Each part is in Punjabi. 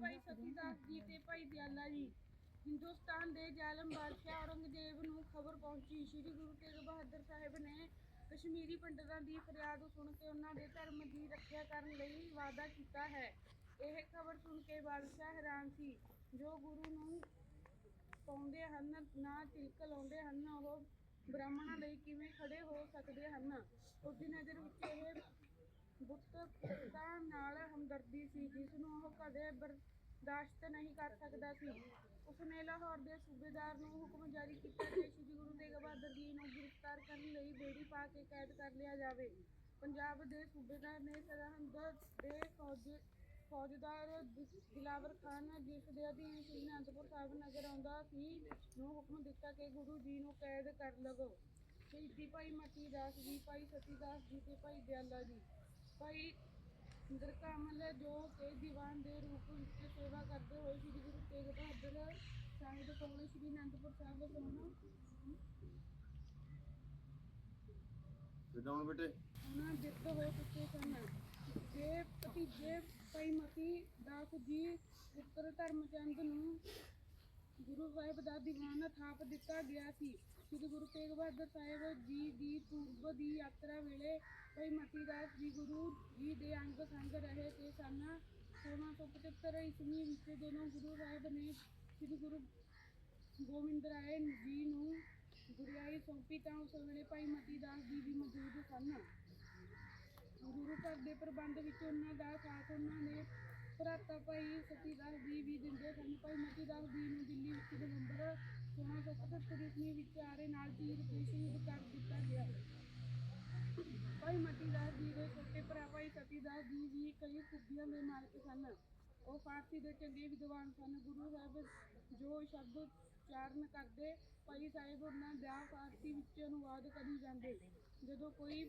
ਭਾਈ ਸਤੀਦਾਸ ਜੀ ਤੇ ਭਾਈ ਦਿਆਲਾ ਜੀ, ਹਿੰਦੁਸਤਾਨ ਦੇ ਜ਼ਾਲਮ ਬਾਦਸ਼ਾਹ ਔਰੰਗਜ਼ੇਬ ਨੂੰ ਖਬਰ ਪਹੁੰਚੀ। ਸ੍ਰੀ ਗੁਰੂ ਤੇਗ ਬਹਾਦਰ ਸਾਹਿਬ ਨੇ ਕਸ਼ਮੀਰੀ ਪੰਡਤਾਂ ਦੀ ਫਰਿਆਦ ਸੁਣ ਕੇ ਉਹਨਾਂ ਦੇ ਧਰਮ ਦੀ ਰੱਖਿਆ ਕਰਨ ਲਈ ਵਾਅਦਾ ਕੀਤਾ ਹੈ। ਇਹ ਖਬਰ ਸੁਣ ਕੇ ਬਾਦਸ਼ਾਹ ਹੈਰਾਨ ਸੀ। ਜੋ ਗੁਰੂ ਨੂੰ ਪਾਉਂਦੇ ਹਨ, ਨਾ ਤਿਲਕ ਲਾਉਂਦੇ ਹਨ, ਉਹ ਬ੍ਰਾਹਮਣਾਂ ਲਈ ਕਿਵੇਂ ਖੜੇ ਹੋ ਸਕਦੇ ਹਨ? ਉਹਦੀ ਨਜ਼ਰ ਵਿੱਚ ਇਹ ਬੁੱਤਾਂ ਨਾਲ ਹਮਦਰਦੀ ਸੀ ਜਿਸ ਨੂੰ ਉਹ ਕਦੇ ਬਰਦਾਸ਼ਤ ਨਹੀਂ ਕਰ ਸਕਦਾ ਸੀ। ਉਸਨੇ ਲਾਹੌਰ ਦੇ ਸੂਬੇਦਾਰ ਨੂੰ ਹੁਕਮ ਜਾਰੀ ਕੀਤਾ ਕਿ ਸ੍ਰੀ ਗੁਰੂ ਤੇਗ ਬਹਾਦਰ ਜੀ ਨੂੰ ਗ੍ਰਿਫਤਾਰ ਕਰਨ ਲਈ ਬੇੜੀ ਪਾ ਕੇ ਕੈਦ ਕਰ ਲਿਆ ਜਾਵੇ। ਪੰਜਾਬ ਦੇ ਸੂਬੇਦਾਰ ਨੇ ਸਰਹੰਦ ਦੇ ਫੌਜ, ਫੌਜਦਾਰ ਦਿਲਾਵਰ ਖਾਨ, ਜਿਸ ਦੇ ਅਧੀਨ ਸ੍ਰੀ ਅਨੰਦਪੁਰ ਸਾਹਿਬ ਨਗਰ ਆਉਂਦਾ ਸੀ, ਨੂੰ ਹੁਕਮ ਦਿੱਤਾ ਕਿ ਗੁਰੂ ਜੀ ਨੂੰ ਕੈਦ ਕਰ ਲਵੋ। ਸ਼ਹੀਦੀ ਭਾਈ ਮਤੀ ਦਾਸ ਜੀ, ਭਾਈ ਸਤੀ ਦਾਸ ਜੀ ਤੇ ਭਾਈ ਦਿਆਲਾ ਜੀ। ਭਾਈ ਇੰਦਰ ਕਮਲ ਜੋ ਕਿ ਦੀਵਾਨ ਦੇ ਰੂਪ ਵਿੱਚ ਸੇਵਾ ਕਰਦੇ ਹੋਏ ਸ੍ਰੀ ਗੁਰੂ ਤੇਗ ਬਹਾਦਰ ਸਾਹਿਬ ਕੋਲ ਸ੍ਰੀ ਅਨੰਦਪੁਰ ਸਾਹਿਬ ਤੋਂ ਕਿਦਾਂ ਹੁਣ ਬੇਟੇ। ਉਹਨਾਂ ਜਿੱਤ ਹੋ ਚੁੱਕੇ ਸਨ ਜੇ ਭਤੀਜੇ ਭਾਈ ਮਤੀ ਦਾਸ ਜੀ ਪੁੱਤਰ ਧਰਮਚੰਦ ਨੂੰ ਗੁਰੂ ਸਾਹਿਬ ਦਾ ਦੀਵਾਨ ਥਾਪ ਦਿੱਤਾ ਗਿਆ ਸੀ। ਸ੍ਰੀ ਗੁਰੂ ਤੇਗ ਬਹਾਦਰ ਸਾਹਿਬ ਜੀ ਦੀ ਪੂਰਬ ਦੀ ਯਾਤਰਾ ਵੇਲੇ ਭਾਈ ਮਤੀ ਦਾਸ ਜੀ ਗੁਰੂ ਜੀ ਦੇ ਅੰਗ ਸੰਗ ਰਹੇ ਤੇ ਸਨ 1675 ਈਸਵੀ ਵਿੱਚ ਜਦੋਂ ਗੁਰੂ ਸਾਹਿਬ ਨੇ ਸ੍ਰੀ ਗੁਰੂ ਗੋਬਿੰਦ ਰਾਏ ਜੀ ਨੂੰ ਗੁਰਿਆਈ ਸੌਂਪੀ ਤਾਂ ਉਸ ਵੇਲੇ ਭਾਈ ਮਤੀ ਦਾਸ ਜੀ ਵੀ ਮੌਜੂਦ ਸਨ। ਗੁਰੂ ਘਰ ਦੇ ਪ੍ਰਬੰਧ ਵਿੱਚ ਉਹਨਾਂ ਦਾ ਸਾਥ ਉਹਨਾਂ ਨੇ ਭਰਾਤਾ ਭਾਈ ਵੀ ਦਿੰਦੇ ਸਨ ਭਾਈ ਮਤੀ ਦਾਸ ਨੂੰ ਦਿੱਲੀ ਵਿੱਚ ਨਵੰਬਰ 1677 ਈਸਵੀ ਵਿੱਚ ਆਰੇ ਨਾਲ ਤੀਰ ਕੇ ਕਰ ਦਿੱਤਾ ਗਿਆ। ਭਾਈ ਮਤੀ ਜੀ ਦੇ ਛੋਟੇ ਭਰਾ ਭਾਈ ਸਤੀਦਾਸ ਜੀ ਵੀ ਕਈ ਖੂਬੀਆਂ ਦੇ ਮਾਲਕ ਸਨ। ਉਹ ਫਾਰਸੀ ਦੇ ਚੰਗੇ ਵਿਦਵਾਨ ਸਨ। ਗੁਰੂ ਸਾਹਿਬ ਜੋ ਸ਼ਬਦ ਉਚਾਰਨ ਕਰਦੇ, ਭਾਈ ਸਾਹਿਬ ਉਹਨਾਂ ਦਾ ਫਾਰਸੀ ਵਿੱਚ ਅਨੁਵਾਦ ਕਰੀ ਜਾਂਦੇ। ਜਦੋਂ ਕੋਈ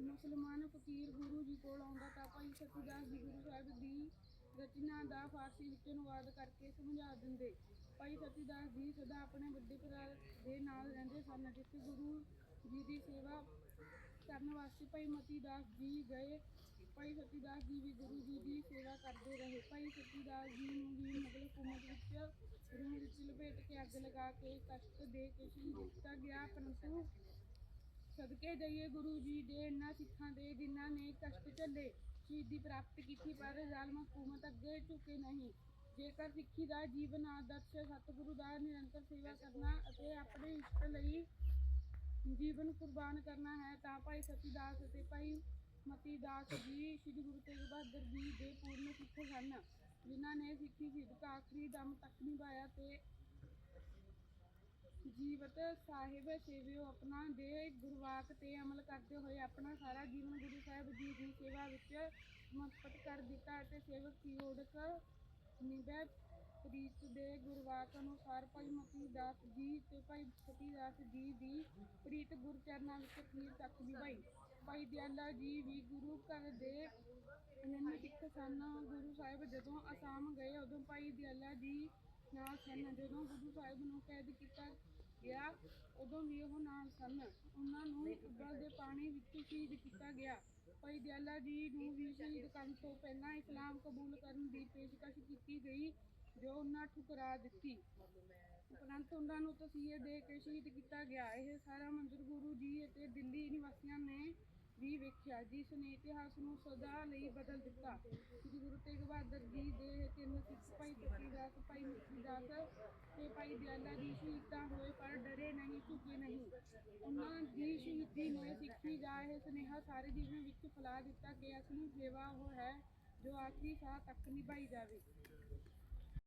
ਮੁਸਲਮਾਨ ਫਕੀਰ ਗੁਰੂ ਜੀ ਕੋਲ ਆਉਂਦਾ ਤਾਂ ਭਾਈ ਸਤੀਦਾਸ ਜੀ ਗੁਰੂ ਸਾਹਿਬ ਦੀ ਰਚਨਾ ਦਾ ਫਾਰਸੀ ਵਿੱਚ ਅਨੁਵਾਦ ਕਰਕੇ ਸਮਝਾ ਦਿੰਦੇ। ਭਾਈ ਸਤੀਦਾਸ ਜੀ ਸਦਾ ਆਪਣੇ ਵੱਡੇ ਭਰਾ ਦੇ ਨਾਲ ਰਹਿੰਦੇ ਸਨ ਜਿੱਥੇ ਗੁਰੂ ਜੀ ਦੀ ਸੇਵਾ ਕਰਨ ਵਾਸਤੇ ਭਾਈ ਮਤੀ ਦਾਸ ਜੀ ਗਏ। ਭਾਈ ਸਤੀ ਜੀ ਵੀ ਗੁਰੂ ਜੀ ਦੀ ਸੇਵਾ ਕਰਦੇ ਰਹੇ। ਭਾਈ ਸਤੀ ਜੀ ਨੂੰ ਵੀ ਮੁਗਲ ਹਕੂਮਤ ਵਿੱਚ ਰੂਹ ਵਿੱਚ ਲਪੇਟ ਕੇ ਅੱਗ ਲਗਾ ਕੇ ਕਸ਼ਟ ਦੇ ਕੇ ਸ਼ਹੀਦ ਕੀਤਾ ਗਿਆ। ਪਰੰਤੂ ਸਦਕੇ ਜਾਈਏ ਗੁਰੂ ਜੀ ਦੇ ਇਹਨਾਂ ਸਿੱਖਾਂ ਦੇ ਜਿਨ੍ਹਾਂ ਨੇ ਕਸ਼ਟ ਝੱਲੇ। ਸ਼ਹੀਦੀ ਪ੍ਰਾਪਤ ਕੀਤੀ, ਪਰ ਜ਼ਾਲਮ ਹਕੂਮਤ ਅੱਗੇ ਝੁਕੇ ਨਹੀਂ। ਜੇਕਰ ਸਿੱਖੀ ਦਾ ਜੀਵਨ, ਆਦਰਸ਼ ਸਤਿਗੁਰੂ ਦਾ ਨਿਰੰਤਰ ਸੇਵਾ ਕਰਨਾ ਅਤੇ ਆਪਣੇ ਇਸ਼ਟ ਲਈ ਜੀਵਨ ਕੁਰਬਾਨ ਕਰਨਾ ਹੈ, ਤਾਂ ਭਾਈ ਸਤੀਦਾਸ ਅਤੇ ਭਾਈ ਮਤੀ ਜੀ ਸ੍ਰੀ ਗੁਰੂ ਤੇਗ ਬਹਾਦਰ ਜੀ ਦੇ ਪੂਰਨ ਸਿੱਖ ਸਨ, ਜਿਨ੍ਹਾਂ ਨੇ ਸਿੱਖੀ ਸਿੱਧਕ ਆਖਰੀ ਦਮ ਤੱਕ ਨਿਭਾਇਆ ਤੇ ਜੀਵਤ ਸਾਹਿਬ ਸੇਵਿਓ ਆਪਣਾ ਦੇ ਗੁਰਵਾਕ ਤੇ ਅਮਲ ਕਰਦੇ ਹੋਏ ਆਪਣਾ ਸਾਰਾ ਜੀਵਨ ਗੁਰੂ ਸਾਹਿਬ ਜੀ ਦੀ ਸੇਵਾ ਵਿੱਚ ਸਮਰਪਿਤ ਕਰ ਦਿੱਤਾ ਅਤੇ ਸੇਵਕ ਦੀ ਨਿਭੈ ਪ੍ਰੀਤ ਦੇ ਗੁਰਵਾਕ ਅਨੁਸਾਰ ਭਾਈ ਮਤੀ ਦਾਸ ਜੀ ਤੇ ਭਾਈ ਸਤੀ ਦਾਸ ਜੀ ਦੀ ਪ੍ਰੀਤ ਗੁਰ ਚਰਨਾਂ ਵਿੱਚ ਅਖੀਰ ਤੱਕ ਨਿਭਾਈ। ਭਾਈ ਦਿਆਲਾ ਜੀ ਵੀ ਗੁਰੂ ਘਰ ਦੇ ਅਨੰਨ ਸਨ। ਗੁਰੂ ਸਾਹਿਬ ਜਦੋਂ ਅਸਾਮ ਗਏ, ਉਦੋਂ ਭਾਈ ਦਿਆਲਾ ਜੀ ਨਾਲ ਸਨ। ਜਦੋਂ ਗੁਰੂ ਸਾਹਿਬ ਨੂੰ ਕੈਦ ਕੀਤਾ ਗਿਆ ਉਦੋਂ ਵੀ ਉਹ ਨਾਲ ਸਨ। ਉਹਨਾਂ ਨੂੰ ਉਬਲਦੇ ਪਾਣੀ ਵਿੱਚ ਸ਼ਹੀਦ ਕੀਤਾ ਗਿਆ। ਭਾਈ ਦਿਆਲਾ ਜੀ ਨੂੰ ਵੀ ਸ਼ਹੀਦ ਕਰਨ ਤੋਂ ਪਹਿਲਾਂ ਇਸਲਾਮ ਕਬੂਲ ਕਰਨ ਦੀ ਪੇਸ਼ਕਸ਼ ਕੀਤੀ ਗਈ ਜੋ ਉਹਨਾਂ ਠੁਕਰਾ ਦਿੱਤੀ। ਉਪਰੰਤ ਉਹਨਾਂ ਨੂੰ ਤਸੀਹੇ ਦੇ ਕੇ ਸ਼ਹੀਦ ਕੀਤਾ ਗਿਆ। ਇਹ ਸਾਰਾ ਮੰਜ਼ਰ ਗੁਰੂ ਜੀ ਅਤੇ ਦਿੱਲੀ ਨਿਵਾਸੀਆਂ ਨੇ ਵੀ ਵੇਖਿਆ ਜਿਸ ਨੇ ਇਤਿਹਾਸ ਨੂੰ ਸਦਾ ਲਈ ਬਦਲ ਦਿੱਤਾ। ਸ੍ਰੀ ਗੁਰੂ ਤੇਗ ਬਹਾਦਰ ਜੀ ਦੇ ਤਿੰਨ ਸਿੱਖ ਭਾਈ ਸਤੀ ਭਾਈ ਮੁਖੀ ਦਾਸ ਤੇ ਭਾਈ ਦਿਆਲਾ ਜੀ ਸ਼ਹੀਦਾਂ ਹੋਏ, ਪਰ ਡਰੇ ਨਹੀਂ, ਝੁਕੇ ਨਹੀਂ। ਉਹਨਾਂ ਦੀ ਸ਼ਹੀਦੀ ਨੇ ਸਿੱਖੀ ਦਾ ਇਹ ਸੁਨੇਹਾ ਸਾਰੇ ਜੀਵਨ ਵਿੱਚ ਫੈਲਾ ਦਿੱਤਾ ਕਿ ਅਸਲੀ ਸੇਵਾ ਉਹ ਹੈ ਜੋ ਆਖਰੀ ਸਾਹ ਤੱਕ ਨਿਭਾਈ ਜਾਵੇ।